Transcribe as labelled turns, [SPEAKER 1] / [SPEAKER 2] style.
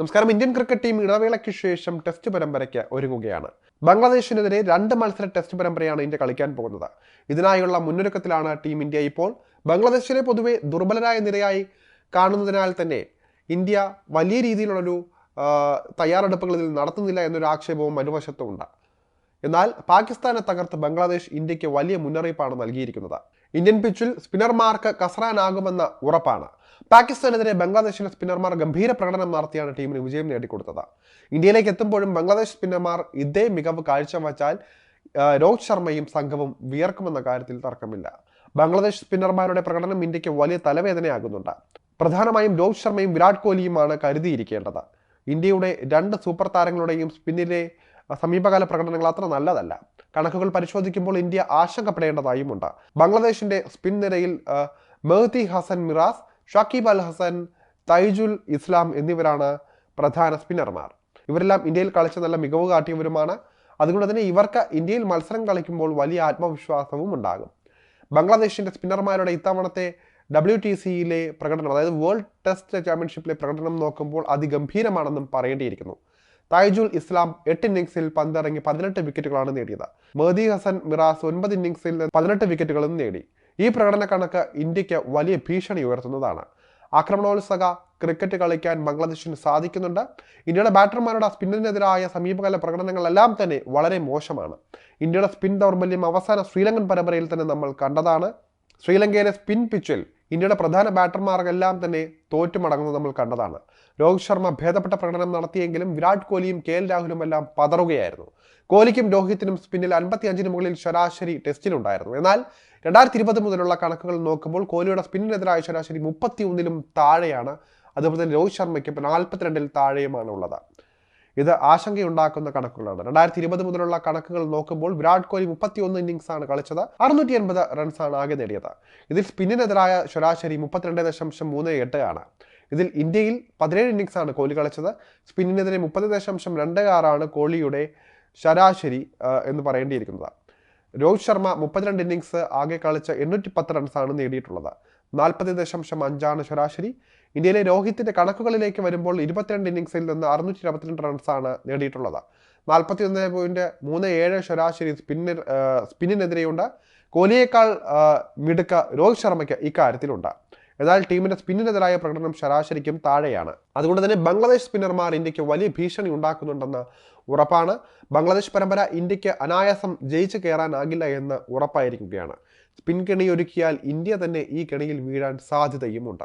[SPEAKER 1] നമസ്കാരം. Indian cricket team ഇടവേളയ്ക്ക് ശേഷം ടെസ്റ്റ് പരമ്പരയ്ക്ക് ഒരുങ്ങുകയാണ്. ബംഗ്ലാദേശിനെതിരെ രണ്ട് മത്സര ടെസ്റ്റ് പരമ്പരയാണ് ഇന്ത്യ കളിക്കാൻ പോകുന്നത്. ഇതിനായുള്ള മുന്നൊരുക്കത്തിലാണ് ടീം ഇന്ത്യ ഇപ്പോൾ. ബംഗ്ലാദേശിനെ പൊതുവെ ദുർബലരായ നിരയായി കാണുന്നതിനാൽ തന്നെ ഇന്ത്യ വലിയ രീതിയിലുള്ളൊരു തയ്യാറെടുപ്പുകൾ ഇതിൽ നടത്തുന്നില്ല എന്നൊരു ആക്ഷേപവും മറുവശത്തുമുണ്ട് എന്നാൽ പാകിസ്ഥാനെ തകർത്ത് ബംഗ്ലാദേശ് ഇന്ത്യയ്ക്ക് വലിയ മുന്നറിയിപ്പാണ് നൽകിയിരിക്കുന്നത്. ഇന്ത്യൻ പിച്ചിൽ സ്പിന്നർമാർക്ക് കസറാനാകുമെന്ന ഉറപ്പാണ്. പാകിസ്ഥാനെതിരെ ബംഗ്ലാദേശിലെ സ്പിന്നർമാർ ഗംഭീര പ്രകടനം നടത്തിയാണ് ടീമിന് വിജയം നേടിക്കൊടുത്തത്. ഇന്ത്യയിലേക്ക് എത്തുമ്പോഴും ബംഗ്ലാദേശ് സ്പിന്നർമാർ ഇതേ മികവ് കാഴ്ചവെച്ചാൽ രോഹിത് ശർമ്മയും സംഘവും വിയർക്കുമെന്ന കാര്യത്തിൽ തർക്കമില്ല. ബംഗ്ലാദേശ് സ്പിന്നർമാരുടെ പ്രകടനം ഇന്ത്യയ്ക്ക് വലിയ തലവേദനയാകുന്നുണ്ട്. പ്രധാനമായും രോഹിത് ശർമ്മയും വിരാട് കോഹ്ലിയുമാണ് കരുതിയിരിക്കേണ്ടത്. ഇന്ത്യയുടെ രണ്ട് സൂപ്പർ താരങ്ങളുടെയും സ്പിന്നിലെ സമീപകാല പ്രകടനങ്ങൾ അത്ര നല്ലതല്ല. കണക്കുകൾ പരിശോധിക്കുമ്പോൾ ഇന്ത്യ ആശങ്കപ്പെടേണ്ടതായുമുണ്ട് ബംഗ്ലാദേശിന്റെ സ്പിൻ നിരയിൽ മെഹ്തി ഹസൻ മിറാസ് ഷാക്കിബ് അൽ ഹസൻ തൈജുൽ ഇസ്ലാം എന്നിവരാണ് പ്രധാന സ്പിന്നർമാർ. ഇവരെല്ലാം ഇന്ത്യയിൽ കളിച്ച നല്ല മികവ് കാട്ടിയവരുമാണ്. അതുകൊണ്ട് തന്നെ ഇവർക്ക് ഇന്ത്യയിൽ മത്സരം കളിക്കുമ്പോൾ വലിയ ആത്മവിശ്വാസവും ഉണ്ടാകും. ബംഗ്ലാദേശിന്റെ സ്പിന്നർമാരുടെ ഇത്തവണത്തെ ഡബ്ല്യു ടി സിയിലെ പ്രകടനം അതായത് വേൾഡ് ടെസ്റ്റ് ചാമ്പ്യൻഷിപ്പിലെ പ്രകടനം നോക്കുമ്പോൾ അതിഗംഭീരമാണെന്നും പറയേണ്ടിയിരിക്കുന്നു. തായ്ജുൽ ഇസ്ലാം എട്ട് ഇന്നിംഗ്സിൽ പന്തിറങ്ങി പതിനെട്ട് വിക്കറ്റുകളാണ് നേടിയത്. മെഹദി ഹസൻ മിറാസ് ഒൻപത് ഇന്നിംഗ്സിൽ പതിനെട്ട് വിക്കറ്റുകളും നേടി. ഈ പ്രകടന കണക്ക് ഇന്ത്യയ്ക്ക് വലിയ ഭീഷണി ഉയർത്തുന്നതാണ്. ആക്രമണോത്സക ക്രിക്കറ്റ് കളിക്കാൻ ബംഗ്ലാദേശിന് സാധിക്കുന്നുണ്ട്. ഇന്ത്യയുടെ ബാറ്റർമാരുടെ സ്പിന്നിനെതിരായ സമീപകാല പ്രകടനങ്ങളെല്ലാം തന്നെ വളരെ മോശമാണ്. ഇന്ത്യയുടെ സ്പിൻ ദൗർബല്യം അവസാന ശ്രീലങ്കൻ പരമ്പരയിൽ തന്നെ നമ്മൾ കണ്ടതാണ്. ശ്രീലങ്കയിലെ സ്പിൻ പിച്ചിൽ ഇന്ത്യയുടെ പ്രധാന ബാറ്റർമാർക്കെല്ലാം തന്നെ തോറ്റു മടങ്ങുന്നത് നമ്മൾ കണ്ടതാണ്. രോഹിത് ശർമ്മ ഭേദപ്പെട്ട പ്രകടനം നടത്തിയെങ്കിലും വിരാട് കോഹ്ലിയും കെ എൽ രാഹുലും എല്ലാം പതറുകയായിരുന്നു. കോഹ്ലിക്കും രോഹിത്തിനും സ്പിന്നിൽ അൻപത്തി അഞ്ചിന് മുകളിൽ ശരാശരി ടെസ്റ്റിലുണ്ടായിരുന്നു. എന്നാൽ രണ്ടായിരത്തി ഇരുപത് മുതലുള്ള കണക്കുകൾ നോക്കുമ്പോൾ കോഹ്ലിയുടെ സ്പിന്നിനെതിരായ ശരാശരി മുപ്പത്തി ഒന്നിലും താഴെയാണ്. അതുപോലെ തന്നെ രോഹിത് ശർമ്മയ്ക്ക് നാൽപ്പത്തിരണ്ടിൽ താഴെയുമാണ് ഉള്ളത്. ഇത് ആശങ്കയുണ്ടാക്കുന്ന കണക്കുകളാണ്. രണ്ടായിരത്തി ഇരുപത് മുതലുള്ള കണക്കുകൾ നോക്കുമ്പോൾ വിരാട് കോഹ്ലി മുപ്പത്തി ഒന്ന് ഇന്നിംഗ്സ് ആണ് കളിച്ചത്. അറുന്നൂറ്റി എൺപത് റൺസാണ് ആകെ നേടിയത്. ഇതിൽ സ്പിന്നിനെതിരായ ശരാശരി മുപ്പത്തിരണ്ട് ദശാംശം മൂന്ന് എട്ട് ആണ്. ഇതിൽ ഇന്ത്യയിൽ പതിനേഴ് ഇന്നിംഗ്സ് ആണ് കോഹ്ലി കളിച്ചത്. സ്പിന്നിനെതിരെ മുപ്പത് ദശാംശം രണ്ട് ആറാണ് കോഹ്ലിയുടെ ശരാശരി എന്ന് പറയേണ്ടിയിരിക്കുന്നത്. രോഹിത് ശർമ്മ മുപ്പത്തിരണ്ട് ഇന്നിംഗ്സ് ആകെ കളിച്ച എണ്ണൂറ്റി പത്ത് റൺസാണ് നേടിയിട്ടുള്ളത്. നാൽപ്പത് ദശാംശം അഞ്ചാണ് ശരാശരി. ഇന്ത്യയിലെ രോഹിത്തിന്റെ കണക്കുകളിലേക്ക് വരുമ്പോൾ ഇരുപത്തിരണ്ട് ഇന്നിംഗ്സിൽ നിന്ന് അറുന്നൂറ്റി ഇരുപത്തിരണ്ട് റൺസാണ് നേടിയിട്ടുള്ളത്. നാൽപ്പത്തി ഒന്ന് പോയിന്റ് മൂന്ന് ഏഴ് ശരാശരി സ്പിന്നിന് സ്പിന്നിനെതിരെയുണ്ട് കോഹ്ലിയേക്കാൾ മിടുക്ക രോഹിത് ശർമ്മയ്ക്ക് ഇക്കാര്യത്തിലുണ്ട്. എന്നാൽ ടീമിന്റെ സ്പിന്നിനെതിരായ പ്രകടനം ശരാശരിക്കും താഴെയാണ്. അതുകൊണ്ട് തന്നെ ബംഗ്ലാദേശ് സ്പിന്നർമാർ ഇന്ത്യയ്ക്ക് വലിയ ഭീഷണി ഉണ്ടാക്കുന്നുണ്ടെന്ന് ഉറപ്പാണ്. ബംഗ്ലാദേശ് പരമ്പര ഇന്ത്യയ്ക്ക് അനായാസം ജയിച്ചു കയറാനാകില്ല എന്ന് ഉറപ്പായിരിക്കുകയാണ്. സ്പിൻ കെണി ഒരുക്കിയാൽ ഇന്ത്യ തന്നെ ഈ കെണിയിൽ വീഴാൻ സാധ്യതയുമുണ്ട്.